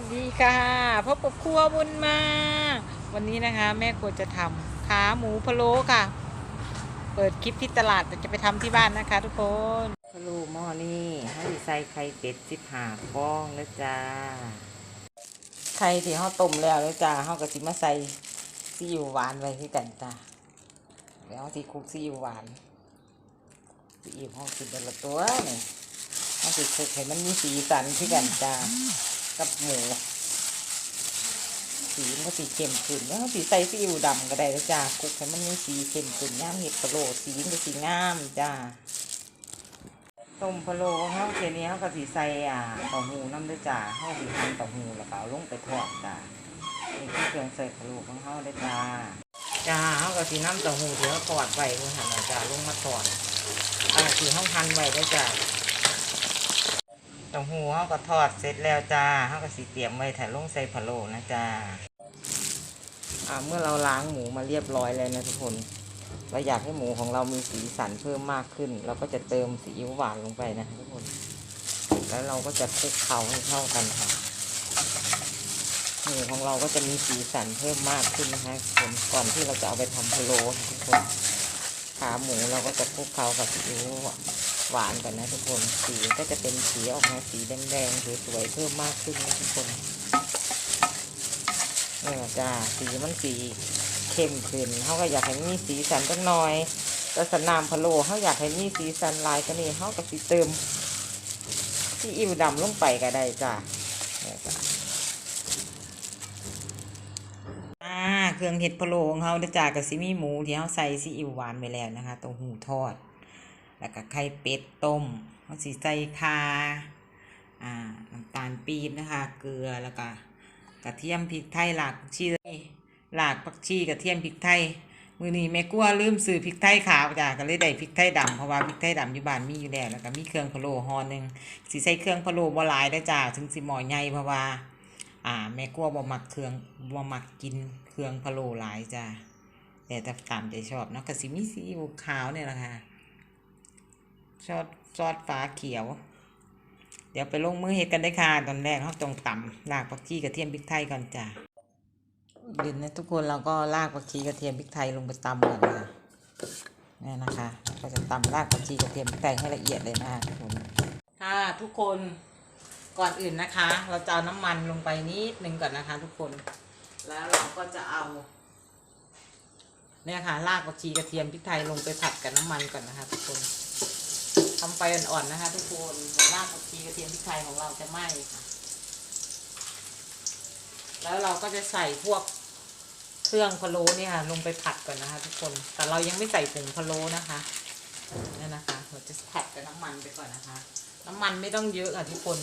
วัสดีค่ะพบกับครัวบุญมา วันนี้นะคะ แม่ครัวจะทำขาหมูพะโล้ค่ะ เปิดคลิปที่ตลาดแต่จะไปทำที่บ้านนะคะ ทุกคนพะโล้หม้อนี่ให้ใส่ไข่เป็ดสิบห้าฟองแล้วจ้าไข่ที่เขาต้มแล้วแล้วจ้าเขาก็สิมาใส่ซีอิ๊วหวานไว้ที่กันจ้าแล้วที่คลุกซีอิ๊วหวานซีอิ๊วห้องสิบละตัวนี่เขาสิคลุกให้มันมีสีสันที่กันจ้า กับหมู สีมันก็สีเข้มขึ้นแล้วสีใส่ซีอิ๊วดำก็ได้แล้วจ้าคุกให้มันมีสีเข้มขึ้นย่ามเห็ดพะโล้สีมันก็สีงามจ้าต้มพะโล้ของเขาเทนี้เขาก็สีใส่อ่าเต้าหูน้ำด้วยจ้าเขาสีทำเต้าหูแล้วก็เอาลงไปทอดจ้านี่คือเครื่องใส่พะโล้ของเขาได้จ้าจ้าเขาก็สีน้ำเต้าหู้ที่เขาทอดไว้เมื่อหันจ้าลงมาทอดอ่าสีห้องพันไว้ได้จ้า เต้าหู้เขาก็ทอดเสร็จแล้วจ้าเขาก็สีเตรียมไว้ถ่ายลงใส่พะโล้นะจ้าอ่าเมื่อเราล้างหมูมาเรียบร้อยแล้วนะทุกคนเราอยากให้หมูของเรามีสีสันเพิ่มมากขึ้น เราก็จะเติมซีอิ๊วหวานลงไปนะทุกคน แล้วเราก็จะคลุกเคล้าให้เข้ากันค่ะหมูของเราก็จะมีสีสันเพิ่มมากขึ้นนะคะทุกคนก่อนที่เราจะเอาไปทำพะโล้นะทุกคนขาหมูเราก็จะคลุกเคล้ากับซีอิ๊ว หวานก่อนนะทุกคนสีก็จะเป็นสีออกมาสีแดงๆสวยๆเพิ่มมากขึ้นนะทุกคนเออจ้าสีมันสีเข้มขึ้นเขาก็อยากให้มีสีสันจักหน่อยแต่สนามพะโลเขาอยากให้มีสีสันลายก็นี่เขาก็สีเติมซีอิ๊วดำลงไปก็ได้จ้าเนี่ยจ้าเครื่องเห็ดพะโลของเขาเด้อจ้ากับซีมีหมูที่เขาใส่ซีอิ๊วหวานไปแล้วนะคะต้าหู้ทอด แล้วก็ไข่เป็ดต้มเขาสีใส่คาอ่าน้ำตาลปี๊บนะคะ เกลือแล้วก็กระเทียมพริกไทยหลากผักชีหลากผักชีกระเทียมพริกไทยมือนี้แม่กลัวลืมซื้อพริกไทยขาวจ้ะก็เลยได้พริกไทยดำเพราะว่าพริกไทยดำอยู่บ้านมีอยู่แล้วแล้วก็มีเครื่องพะโล้ห่อหนึ่งสีใส่เครื่องพะโล้บ่หลายได้จ้าถึงสิหมอใหญ่เพราะว่า อ่า แม่กลัวบ่มักเครื่องบ่มักกินเครื่องพะโล้หลายจ้าแต่แต่ตามใจชอบเนาะก็สิมีซีอิ๊วขาวเนี่ยแหละค่ะ ซอสซอสฟ้าเขียว เดี๋ยวไปลงมือเฮ็ดกันได้ค่ะตอนแรกเขาต้องตำรากผักชีกระเทียมพริกไทยก่อนจ้ะดินนะทุกคนเราก็รากผักชีกระเทียมพริกไทยลงไปตำก่อนค่ะนี่นะคะ ก็จะตำรากผักชีกระเทียมพริกไทยให้ละเอียดเลยนะทุกคนค่ะทุกคนก่อนอื่นนะคะ เราจะเอาน้ำมันลงไปนิดนึงก่อนนะคะ ทุกคน แล้วเราก็จะเอาเนี่ยค่ะรากผักชีกระเทียมพริกไทยลงไปผัดกับน้ำมันก่อนนะคะ ทุกคน ทำไฟอ่อนๆนะคะ ทุกคนรากผักชีกระเทียมพริกไทยของเราจะไหม้ค่ะ แล้วเราก็จะใส่พวกเครื่องพะโล้เนี่ยค่ะลงไปผัดก่อนนะคะ ทุกคน แต่เรายังไม่ใส่ผงพะโล้นะคะนี่นะคะ เราจะผัดกับน้ำมันไปก่อนนะคะ น้ำมันไม่ต้องเยอะค่ะทุกคน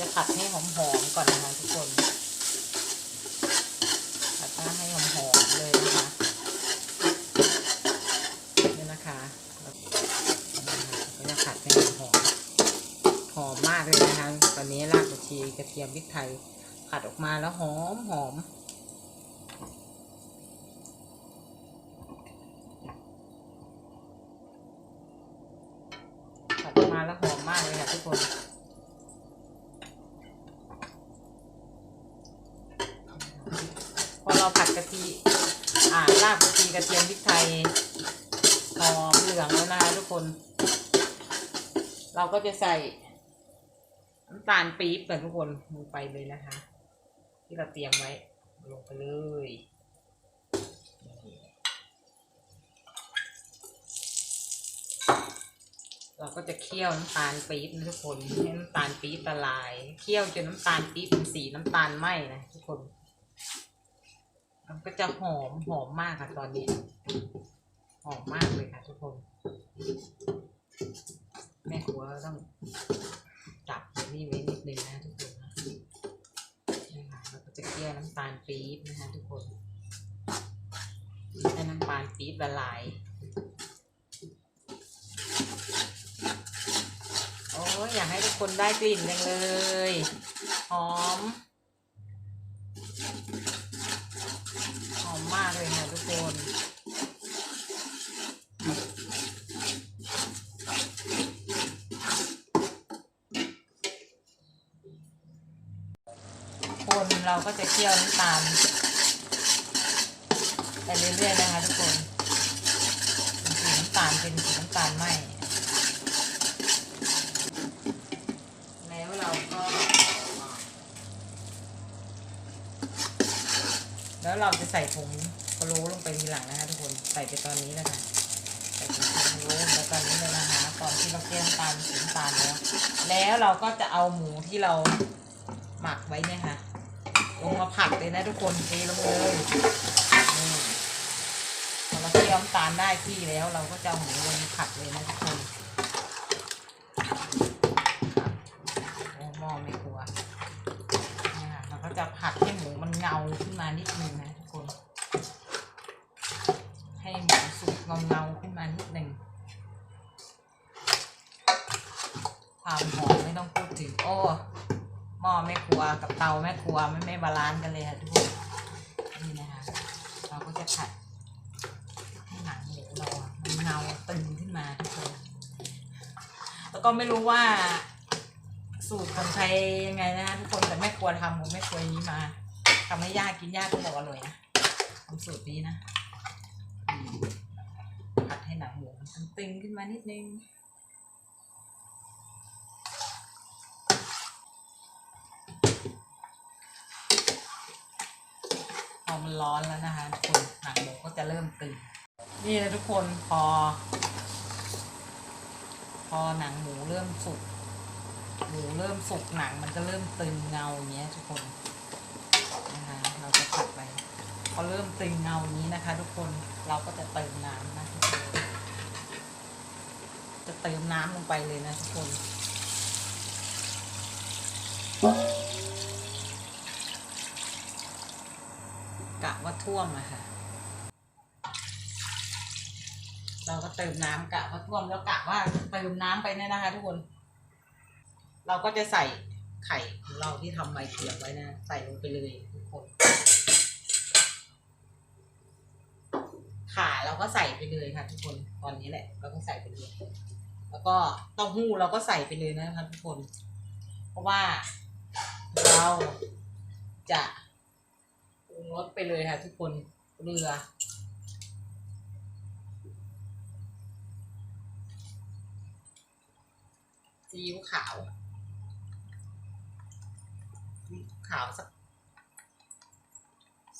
จะผัดให้หอมๆก่อนนะคะ ทุกคน ผัดให้หอมๆเลยนะคะ นี่นะคะแล้วก็จะผัดให้หอมหอมมากเลยนะคะ ตอนนี้รากผักชีกระเทียม พริกไทย ผัดออกมาแล้วหอมหอมผัดออกมาแล้วหอมมากเลยค่ะทุกคนพอเราผัดกะทิอ่ารากผักชีกระเทียมพริกไทยหอมเหลืองแล้วนะคะทุกคน เราก็จะใส่ น้ำตาลปี๊บกันทุกคนลงไปเลยนะคะ ที่เราเตรียมไว้ ลงไปเลยเราก็จะเคี่ยวน้ำตาลปี๊บนะทุกคนให้น้ำตาลปี๊บละลายเคี่ยวจนน้ำตาลปี๊บเป็นสีน้ำตาลไหม้นะทุกคน มันก็จะหอมหอมมากค่ะตอนนี้หอมมากเลยค่ะทุกคน แม่ครัวต้อง จับนี่ไว้นิดนึงนะทุกคนนะคะเราก็จะเคี่ยวน้ำตาลปี๊บนะคะทุกคนให้น้ำตาลปี๊บละลายโอ้ยอยากให้ทุกคนได้กลิ่นจังเลย หอม หอมมากเลยค่ะทุกคน เราก็จะเคี่ยวน้ำตาลไปเรื่อยๆนะคะทุกคนจนสีน้ำตาลเป็นสีน้ำตาลไหมแล้วเราก็ แล้วเราจะใส่ผงพะโล้ลงไปทีหลังนะคะทุกคนใส่ไปตอนนี้นะคะใส่ผงพะโล้ลงไปตอนนี้เลยนะคะตอนที่เราเคี่ยวน้ำตาลสีน้ำตาลแล้วแล้วเราก็จะเอาหมูที่เราหมักไว้เนี่ยค่ะ ลงมาผัดเลยนะทุกคนเทลงเลยพอเราเคี่ยวน้ำตาลได้ที่แล้ว เราก็จะเอาหมูลงผัดเลยนะทุกคนหม้อไม่กลัวเนี่ยค่ะเราก็จะผัดให้หมูมันเงาขึ้นมานิดนึงนะทุกคน ให้หมูสุกเงาเงาขึ้นมานิดนึงความหอมไม่ต้องพูดถึง โอ้หม้อ แม่ครัวกับเตาแม่ครัวไม่ไม่บาลานซ์กันเลยค่ะทุกคนนี่นะคะเราก็จะผัดให้หนังหมูเราอะมันเงาตึงขึ้นมาทุกคนแล้วก็ไม่รู้ว่า สูตรคนไทยยังไงนะทุกคนแต่แม่ครัวทำผมแม่ครัวนี้มาทำให้ยากกินยากก็บอกอร่อยนะทำสูตรนี้นะผัดให้หนังหมูมันตึงขึ้นมานิดนึง ร้อนแล้วนะคะทุกคนหนังหมูก็จะเริ่มตึงนี่นะทุกคนพอ พอหนังหมูเริ่มสุกหมูเริ่มสุกหนังมันก็เริ่มตึงเงาอย่างเงี้ยทุกคนนะคะเราจะผัดไปพอเริ่มตึงเงาอย่างนี้นะคะ ทุกคนเราก็จะเติมน้ำนะทุกคนจะเติมน้ำลงไปเลยนะทุกคนกะว่า ท่วมอะค่ะ เราก็เติมน้ำกะว่าท่วมแล้วกะว่าเติมน้ำไปเนี่ยนะคะ ทุกคน เราก็จะใส่ไข่ของเราที่ทำไว้เสียบไว้นะใส่ลงไปเลยทุกคนขาเราก็ใส่ไปเลยค่ะ ทุกคนตอนนี้แหละ เราก็ใส่ไปเลย แล้วก็เต้าหู้เราก็ใส่ไปเลยนะคะทุกคน เพราะว่าเราจะ รสไปเลยค่ะทุกคนเกลือซีอิ๊วขาวซีอิ๊วขาวสัก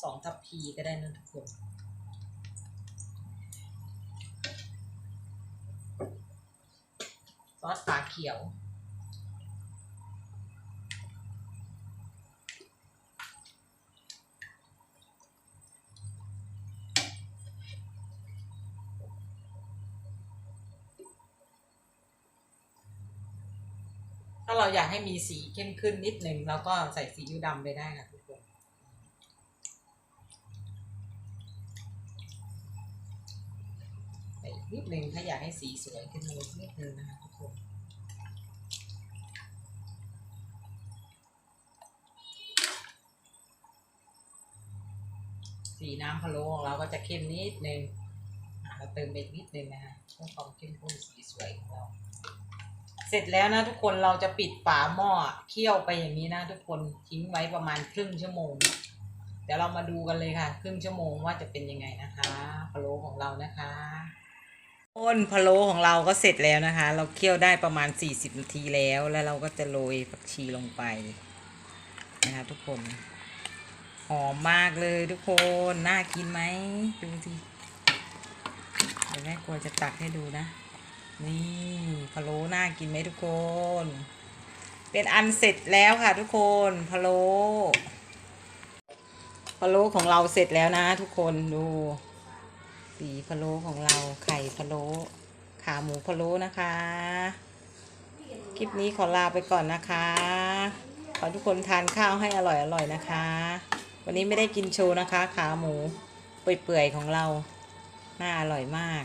สองทัพพีก็ได้นะทุกคนซอสฝาเขียว ถ้าเราอยากให้มีสีเข้มขึ้นนิดหนึ่งเราก็ใส่ซีอิ๊วดำไปได้ค่ะทุกคนใส่นิดหนึ่งถ้าอยากให้สีสวยขึ้นมานิดนึงนะคะทุกคนสีน้ำพะโล้ของเราก็จะเข้มนิดนึงอะเราเติมเบกนิดนึงนะคะเพื่อความเข้มข้นสีสวยของเรา เสร็จแล้วนะทุกคนเราจะปิดฝาหม้อเคี่ยวไปอย่างนี้นะ ทุกคนทิ้งไว้ประมาณครึ่งชั่วโมง เดี๋ยวเรามาดูกันเลยค่ะ ครึ่งชั่วโมงว่าจะเป็นยังไงนะคะพะโล้ของเรานะคะต้นพะโล้ของเราก็เสร็จแล้วนะคะ เราเคี่ยวได้ประมาณ 40 นาทีแล้ว แล้วเราก็จะโรยผักชีลงไปนะคะทุกคนหอมมากเลยทุกคนน่ากินไหมดูสิเดี๋ยวแม่กลัวจะตักให้ดูนะ นี่พะโล้น่ากินไหมทุกคน เป็นอันเสร็จแล้วค่ะทุกคนพะโล้พะโล้ของเราเสร็จแล้วนะ ทุกคนดู สีพะโล้ของเราไข่พะโล้ขาหมูพะโล้นะคะ คลิปนี้ขอลาไปก่อนนะคะ ขอทุกคนทานข้าวให้อร่อยอร่อยนะคะ วันนี้ไม่ได้กินโชว์นะคะ ขาหมูเปื่อยๆของเรา น่าอร่อยมาก